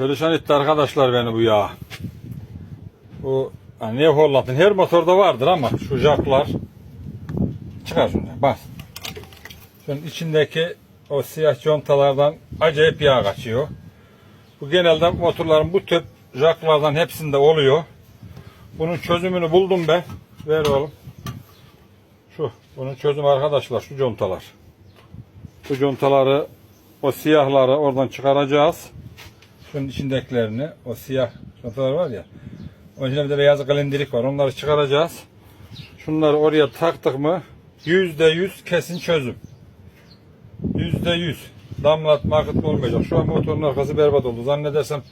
Perişan etti arkadaşlar beni bu yağ. Bu hani ne Holland'ın her motorda vardır ama şu jaklar çıkar şunu bas. Şunun içindeki o siyah contalardan acayip yağ kaçıyor. Bu genelde motorların bu tip jaklardan hepsinde oluyor. Bunun çözümünü buldum ben. Ver oğlum. Şu. Bunun çözümü arkadaşlar şu contalar. Bu contaları o siyahları oradan çıkaracağız. Şunun içindekilerini o siyah contalar var ya. Onun içinde bir de beyaz kalendirik var. Onları çıkaracağız. Şunları oraya taktık mı yüzde yüz kesin çözüm. Yüzde yüz. Damlatma akıtma olmayacak. Şu an motorun arkası berbat oldu. Zannedersem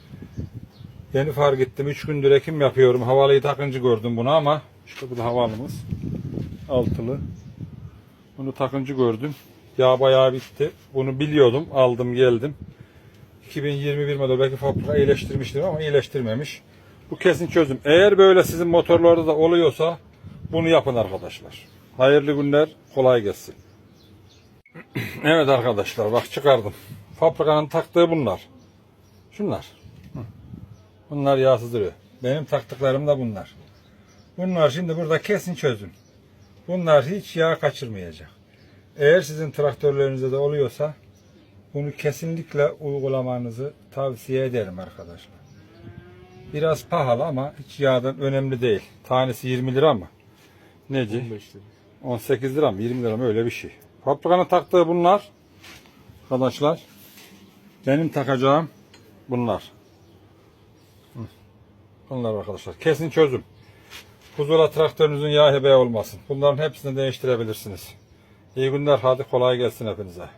yeni fark ettim. Üç gündür ekim yapıyorum. Havalıyı takınca gördüm bunu ama işte bu da havalımız. Altılı. Bunu takınca gördüm. Yağ bayağı bitti. Bunu biliyordum. Aldım geldim. 2021 model belki fabrika iyileştirmiştir ama iyileştirmemiş. Bu kesin çözüm. Eğer böyle sizin motorlarda da oluyorsa bunu yapın arkadaşlar. Hayırlı günler. Kolay gelsin. evet arkadaşlar bak çıkardım. Fabrikanın taktığı bunlar. Şunlar. Bunlar yağsızdırıyor. Benim taktıklarım da bunlar. Bunlar şimdi burada kesin çözüm. Bunlar hiç yağ kaçırmayacak. Eğer sizin traktörlerinizde de oluyorsa bunu kesinlikle uygulamanızı tavsiye ederim arkadaşlar. Biraz pahalı ama hiç yağdan önemli değil. Tanesi 20 lira mı? Neci? 15 lira. 18 lira mı 20 lira mı öyle bir şey. Fabrikanın taktığı bunlar. Arkadaşlar. Benim takacağım bunlar. Bunlar arkadaşlar. Kesin çözüm. Huzura traktörünüzün yağ hebe olmasın. Bunların hepsini değiştirebilirsiniz. İyi günler. Hadi kolay gelsin hepinize.